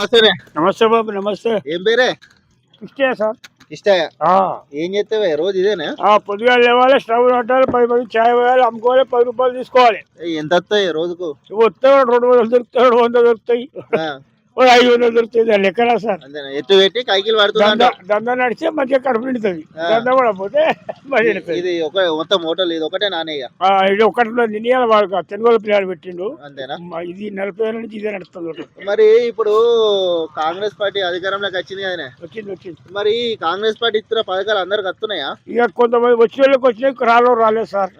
నమస్తేనే నమస్తే బాబు నమస్తే. ఏం పేరే? ఇష్టే సార్. ఇష్టయ్య ఆ, ఏం చేస్తావే? రోజు ఇదేనా? పొద్దుగా లేవాలి స్టవ్ పెట్టాలి పది మంది చాయ్ పోయాలి అమ్ముకోవాలి పది రూపాయలు తీసుకోవాలి. ఎంత వస్తాయి రోజుకు? వస్తే రెండు వందలు దొరుకుతాయి రెండు వందలు దొరుకుతాయి. ఐదు వందలు దొరుకుతాయి దాని లెక్కనా సార్. ఎత్తు పెట్టి కైకిలు దంద నడిస్తే మంచిగా కడుపు నిండుతుంది. దంద కూడా పోతే మంచిగా. ఇది ఒక మొత్తం హోటల్ ఇది ఒకటే నానయ్య ఆ, ఇది ఒకటి నిన్నయాల వాడు తెలుగు పిల్లలు పెట్టిండు. అంతేనా? ఇది నలభై ఏళ్ళ నుంచి ఇదే నడుస్తుంది. మరి ఇప్పుడు కాంగ్రెస్ పార్టీ అధికారంలోకి వచ్చింది కదనే? వచ్చింది వచ్చింది. మరి కాంగ్రెస్ పార్టీ ఇస్తున్న పథకాలు అందరికి వస్తున్నాయా? ఇక కొంతమంది వచ్చిన వాళ్ళకి వచ్చినాయి రాలో రాలేదు సార్.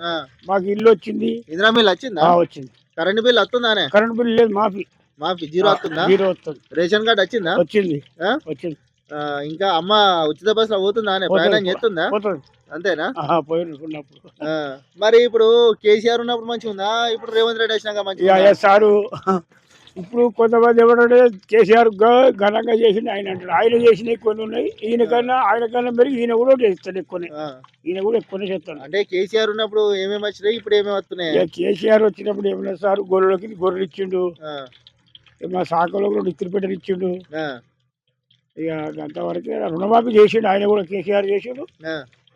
మాకు ఇల్లు వచ్చింది. ఇందిరా బిల్ వచ్చిందా? ఆ, వచ్చింది. కరెంట్ బిల్ వస్తుందానే? కరెంట్ బిల్ లేదు మాఫీ. మాఫీ జీరో వస్తుందా? జీరో వస్తుంది. రేషన్ కార్డు వచ్చిందా? వచ్చింది? వచ్చింది. ఇంకా అమ్మ ఉచిత బస్సులో పోతుందా అనే ప్రయాణం చేస్తుందా? అంతేనా? పోయినప్పుడు. మరి ఇప్పుడు కేసీఆర్ ఉన్నప్పుడు మంచిగా ఉందా? ఇప్పుడు రేవంత్ రెడ్డి వచ్చినాక మంచిగా సారు ఇప్పుడు కొంతమంది ఎవరంటే కేసీఆర్ ఘనంగా చేసింది ఆయన అంటాడు ఆయన చేసినవి కొన్ని ఉన్నాయి. ఈయన కన్నా ఆయన కన్నా మెరుగు ఈయన కూడా చేస్తాడు ఎక్కువనే ఈయన కూడా ఎక్కువనే చేస్తాడు. అంటే కేసీఆర్ ఉన్నప్పుడు ఏమేమి వచ్చినాయి ఇప్పుడు ఏమేమి వస్తున్నాయి? కేసీఆర్ వచ్చినప్పుడు ఏమన్నా సార్ గొర్రెలకి గొర్రెలు ఇచ్చిండు. ఆ, మా శాఖలో కూడా ఇత్తిరి పెట్టలు ఇచ్చిండు. ఇక అంతవరకు రుణమాఫీ చేసిండు. ఆయన కూడా కేసీఆర్ చేసిండు.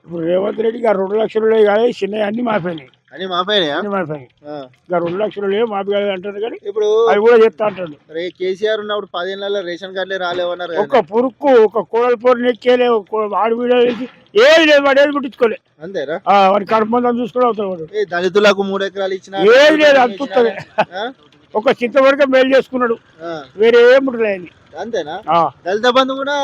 ఇప్పుడు రేవంత్ రెడ్డికి ఆ రెండు లక్షలు కానీ చిన్నవి అన్ని మారిపోయినాయి అని మాపేనా అన్ని ఇక రెండు లక్షలు లేవు మాఫీ కాదు అంటారు కానీ ఇప్పుడు అవి కూడా చెప్తా అంటాడు రే కేసీఆర్ ఉన్నప్పుడు పదేళ్ళ రేషన్ కార్డులే రాలేవన్నారు. ఒక పురుక్కు ఒక కోడల పొర నెక్కేలే వాడి వీడియో వేసి ఏది లేదు వాడు ఏది పుట్టించుకోలే అంతేరా? వాడి కడుపు చూసుకుని అవుతాడు దళితులకు మూడు ఎకరాలు ఇచ్చిన ఏది లేదు అంతుతుంది ఒక చింతవరకు మేలు చేసుకున్నాడు. వేరే ఏం ముట్టలేదు అంతేనా? దళిత బంధు కూడా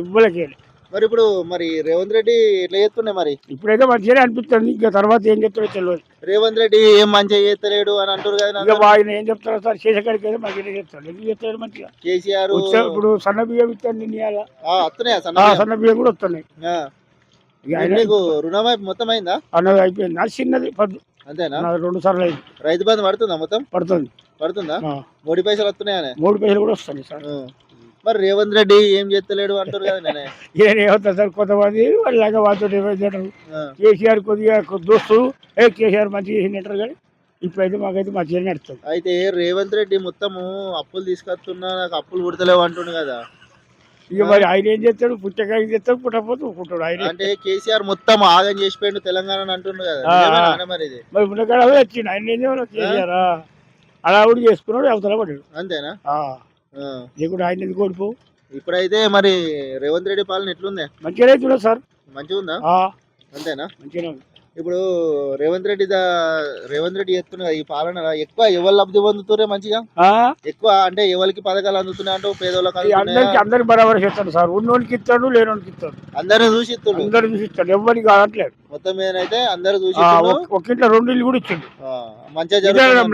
ఇవ్వలకేలే. మరి ఇప్పుడు మరి రేవంత్ రెడ్డి ఎట్లా చేస్తున్నాయి మరి? ఇప్పుడైతే మంచిగానే అనిపిస్తుంది. ఇంకా తర్వాత ఏం చెప్తాడో తెలియదు రేవంత్ రెడ్డి ఏం మంచిగా చేస్తలేడు అని అంటారు కదా. ఆయన ఏం చెప్తారో సార్ చేసేకాడికి అయితే మంచిగా చెప్తాడు ఎందుకు చెప్తాడు మంచిగా? కేసీఆర్ ఇప్పుడు సన్న బియ్యం ఇస్తాను వస్తున్నాయా సన్న బియ్యం? కూడా వస్తున్నాయి. రుణమై మొత్తం అయిందా? అన్నది అయిపోయింది. నా చిన్నది పద్దు అంతేనా? రెండు సార్లు రైతు బంధు పడుతుందా మొత్తం? పడుతుంది. పడుతుందా? మూడు పైసలు వస్తున్నాయనే? మూడు పైసలు కూడా వస్తాయి సార్. మరి రేవంత్ రెడ్డి ఏం చేస్తలేడు అంటారు కదా నేనే. ఈయన ఏమవుతుంది సార్ కొంతమంది వాళ్ళలాగా వాళ్ళతో ఆ. కేసీఆర్ కొద్దిగా కొద్ది దోస్తు. ఏ కేసీఆర్ మంచిగా చేసినట్టారు కానీ ఇప్పుడైతే మాకైతే మంచిగా నడుస్తుంది. అయితే రేవంత్ రెడ్డి మొత్తము అప్పులు తీసుకొస్తున్నా నాకు అప్పులు పుడతలేవు అంటుండు కదా. ఇక మరి ఆయన ఏం చేస్తాడు? పుట్టకాయ చేస్తాడు పుట్టకపోతే ఊరుకుంటాడు ఆయన. అంటే కేసీఆర్ మొత్తం ఆగం చేసిపోయిండు తెలంగాణ అని అంటుండు కదా. మరి మరి పుట్టకాడ వచ్చిండు. ఆయన ఏం చేయమని కేసీఆర్? అలా కూడా చేసుకున్నాడు అవతల పడ్డాడు. అంతేనా. లేకుంటే ఆయన ఓడిపో? ఇప్పుడైతే మరి రేవంత్ రెడ్డి పాలన ఎట్లుంది? మంచిగానే చూడదు సార్. మంచిగా ఉందా అంతేనా? మంచిగానే ఉంది. ఇప్పుడు రేవంత్ రెడ్డి దా రేవంత్ రెడ్డి చేస్తున్న ఈ పాలన ఎక్కువ ఎవరు లబ్ధి పొందుతురే మంచిగా? ఎక్కువ అంటే ఎవరికి పథకాలు అందుతున్నాయి అంటూ పేదోళ్ళకి అందరికి అందరికి బరాబర్ చేస్తాడు సార్. ఉన్నోనికి ఇస్తాడు లేనోనికి ఇస్తాడు. అందరిని చూసి ఇస్తుండు అందరికి చూసి ఇస్తాడు ఎవరికి కావట్లేదు. మొత్తం అయితే అందరు చూసి. ఒక- ఇంట్లో రెండు ఇల్లు కూడా ఇచ్చిండు. మంచిగా జరుగుతుంది.